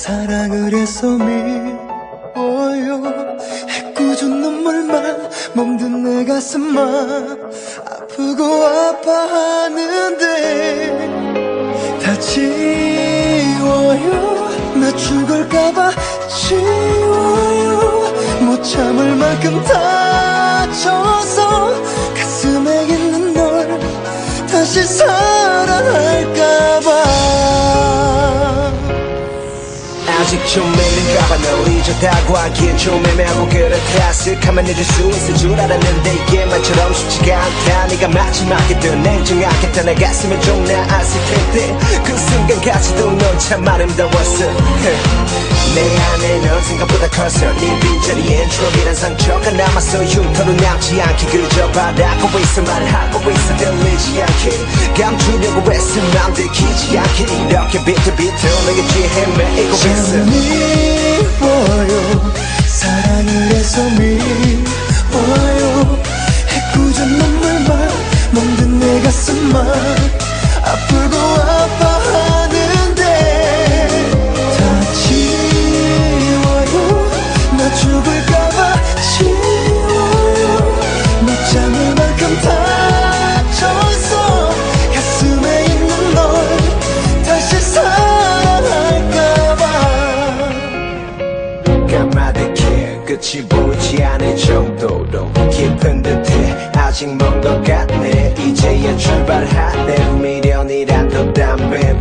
사랑을 해서 미워요. 해꾸준 눈물만 멍든 내 가슴만 아프고 아파하는데 다 지워요. 나 죽을까봐 지워요. 못 참을 만큼 다쳐서 아직 좀 밀린가봐 널 잊었다고 하기엔 좀 애매하고 그렇다 쓱하면 잊을 수 있을 줄 알았는데 이게 말처럼 쉽지가 않다. 네가 마지막이던 냉정하겠다. 내 가슴에 좀 나았을 텐데 그 순간까지도 넌 참 아름다웠어 내 안에 넌 생각보다 컸어 네 빈자리엔 추억이란 상처가 남았어 흉터로 남지 않게 그저 바라고 있어 말하고 있어 들리지 않게. 감추려고 애쓰면 안 들키지 않게. 이렇게 비틀비틀 너의 헤매이고 있어. 미워요. 사랑을 해서 미워 아직 먼 것 같네. 이제야 출발하네. 미련이란 또 담배